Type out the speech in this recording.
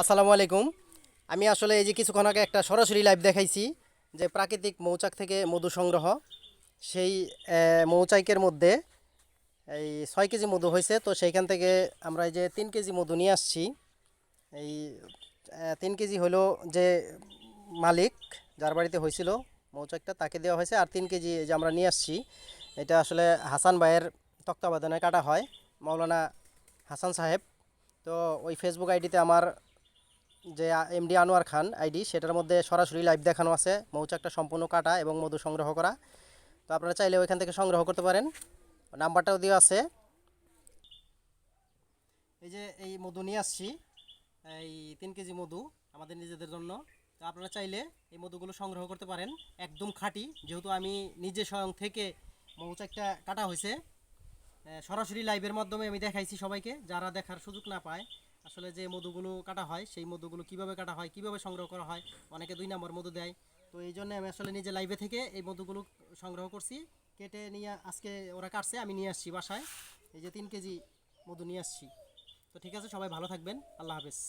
আসসালামু আলাইকুম। আমি আসলে এই যে কিছুক্ষণ আগে একটা সরাসরি লাইভ দেখাইছি যে প্রাকৃতিক মৌচাক থেকে মধু সংগ্রহ। সেই মৌচাকের মধ্যে এই ছয় কেজি মধু হয়েছে, তো সেইখান থেকে আমরা এই যে তিন কেজি মধু নিয়ে আসছি। এই তিন কেজি হলো যে মালিক যার বাড়িতে হয়েছিল, মৌচাকটা তাকে দেওয়া হয়েছে, আর তিন কেজি যে আমরা নিয়ে আসছি, এটা আসলে হাসান ভাইয়ের তত্ত্বাবধানে কাটা হয়, মাওলানা হাসান সাহেব। তো ওই ফেসবুক আইডিতে আমার যে এমডি আনোয়ার খান, আইডি, সেটার মধ্যে সরাসরি লাইভ দেখানো আছে। মৌচাকটা সম্পূর্ণ কাটা এবং মধু সংগ্রহ করা। তো আপনারা চাইলে ওইখান থেকে সংগ্রহ করতে পারেন। নাম্বারটাও দেওয়া আছে। এই যে এই মধু নিয়ে আসছি, এই তিন কেজি মধু আমাদের নিজেদের জন্য। তো আপনারা চাইলে এই মধুগুলো সংগ্রহ করতে পারেন। একদম খাঁটি, যেহেতু আমি নিজে স্বয়ং থেকে মৌচাকটা কাটা হয়েছে। সরাসরি লাইভের মাধ্যমে আমি দেখাইছি সবাইকে, যারা দেখার সুযোগ না পায়। আসলে যে মধুগুলো কাটা হয়, সেই মধুগুলো কীভাবে কাটা হয়, কীভাবে সংগ্রহ করা হয়, অনেকে দুই নম্বর মধু দেয়। তো এই জন্য আমি আসলে নিজে লাইভে থেকে এই মধুগুলো সংগ্রহ করছি। কেটে নিয়ে আজকে ওরা কাটছে, আমি নিয়ে আসছি বাসায়। এই যে তিন কেজি মধু নিয়ে আসছি। তো ঠিক আছে, সবাই ভালো থাকবেন। আল্লাহ হাফেজ।